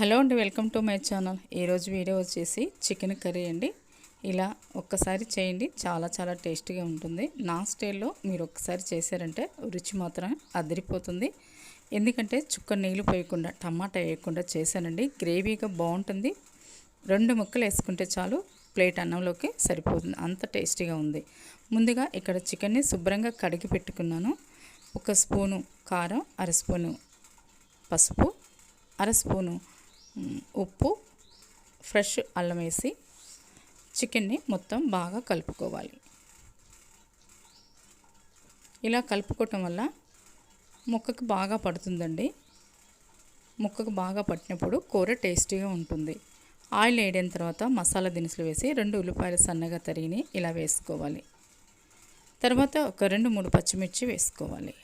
Hello అండి welcome to my channel. ఈరోజు video వచ్చేసి చికెన్ కర్రీ అండి. ఇలా ఒక్కసారి చేయండి చాలా చాలా టేస్టీగా ఉంటుంది. నా స్టైల్లో మీరు ఒక్కసారి చేశారంటే రుచి మాత్రం అదిరిపోతుంది. ఎందుకంటే చుక్క నీళ్ళు పోయకుండా టమాటా వేయకుండా చేశానండి. గ్రేవీగా బాగుంటుంది. రెండు ముక్కలు వేసుకుంటే చాలు ప్లేట్ అన్నంలోకి సరిపోతుంది. అంత టేస్టీగా ఉంది. ముందుగా ఇక్కడ చికెన్ని శుభ్రంగా కడిగి పెట్టుకున్నాను. ఒక స్పూను కారం అర స్పూను పసుపు అర స్పూను ఉప్పు ఫ్రెష్ అల్లం వేసి చికెన్ని మొత్తం బాగా కలుపుకోవాలి. ఇలా కలుపుకోవటం వల్ల ముక్కకు బాగా పడుతుందండి. ముక్కకు బాగా పట్టినప్పుడు కూర టేస్టీగా ఉంటుంది. ఆయిల్ వేయడిన తర్వాత మసాలా దినుసులు వేసి రెండు ఉల్లిపాయలు సన్నగా తరిగిని ఇలా వేసుకోవాలి. తర్వాత ఒక రెండు మూడు పచ్చిమిర్చి వేసుకోవాలి.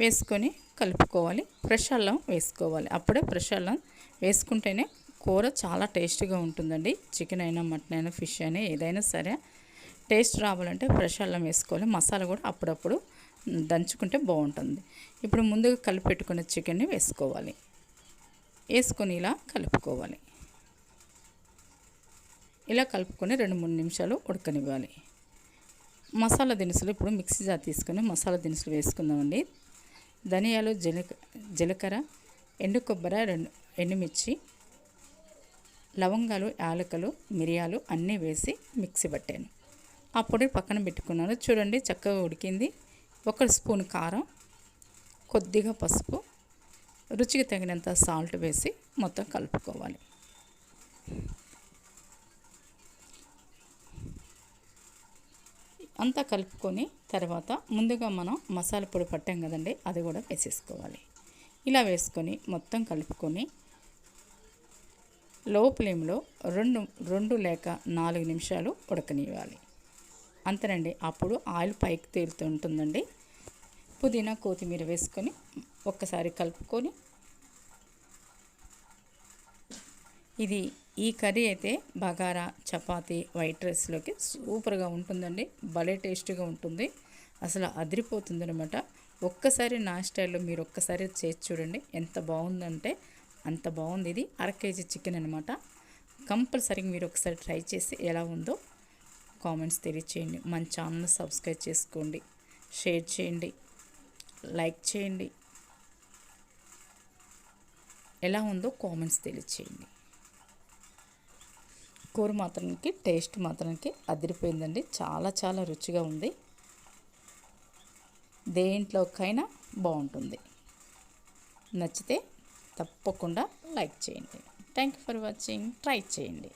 వేసుకొని కలుపుకోవాలి. ఫ్రెష్ అల్లం వేసుకోవాలి. అప్పుడే ఫ్రెష్ అల్లం వేసుకుంటేనే కూర చాలా టేస్టీగా ఉంటుందండి. చికెన్ అయినా మటన్ అయినా ఫిష్ అయినా ఏదైనా సరే టేస్ట్ రావాలంటే ఫ్రెష్ అల్లం వేసుకోవాలి. మసాలా కూడా అప్పుడప్పుడు దంచుకుంటే బాగుంటుంది. ఇప్పుడు ముందుగా కలిపి పెట్టుకున్న చికెన్ని వేసుకోవాలి. వేసుకొని ఇలా కలుపుకోవాలి. ఇలా కలుపుకొని రెండు మూడు నిమిషాలు ఉడకనివ్వాలి. మసాలా దినుసులు ఇప్పుడు మిక్సీ జార్ తీసుకొని మసాలా దినుసులు వేసుకుందామండి. ధనియాలు జీలక జీలకర్ర ఎండు కొబ్బరి రెండు ఎండుమిర్చి లవంగాలు యాలకలు మిరియాలు అన్నీ వేసి మిక్సీ పట్టాను. ఆ పొడి పక్కన పెట్టుకున్నాను. చూడండి చక్కగా ఉడికింది. ఒక స్పూన్ కారం కొద్దిగా పసుపు రుచికి తగినంత సాల్ట్ వేసి మొత్తం కలుపుకోవాలి. అంతా కలుపుకొని తర్వాత ముందుగా మనం మసాలా పొడి పట్టాం కదండి అది కూడా వేసేసుకోవాలి. ఇలా వేసుకొని మొత్తం కలుపుకొని లో ఫ్లేమ్లో రెండు రెండు లేక నాలుగు నిమిషాలు ఉడకనివ్వాలి. అంతేనండి అప్పుడు ఆయిల్ పైకి తేలుతుంటుందండి పుదీనా కొత్తిమీర వేసుకొని ఒక్కసారి కలుపుకొని ఇది ఈ కర్రీ అయితే బగారా చపాతి వైట్ రైస్లోకి సూపర్గా ఉంటుందండి. భలే టేస్టీగా ఉంటుంది. అసలు అదిరిపోతుంది అనమాట ఒక్కసారి నా స్టైల్లో మీరు ఒక్కసారి చేసి చూడండి. ఎంత బాగుందంటే అంత బాగుంది. ఇది అర కేజీ చికెన్ అనమాట కంపల్సరీగా మీరు ఒకసారి ట్రై చేసి ఎలా ఉందో కామెంట్స్ తెలియచేయండి. మన ఛానల్ సబ్స్క్రైబ్ చేసుకోండి. షేర్ చేయండి. లైక్ చేయండి. ఎలా ఉందో కామెంట్స్ తెలియచేయండి. కూర మాత్రానికి టేస్ట్ మాత్రానికి అదిరిపోయిందండి. చాలా చాలా రుచిగా ఉంది. దేంట్లోకైనా బాగుంటుంది. నచ్చితే తప్పకుండా లైక్ చేయండి. Thank you for watching try చేయండి.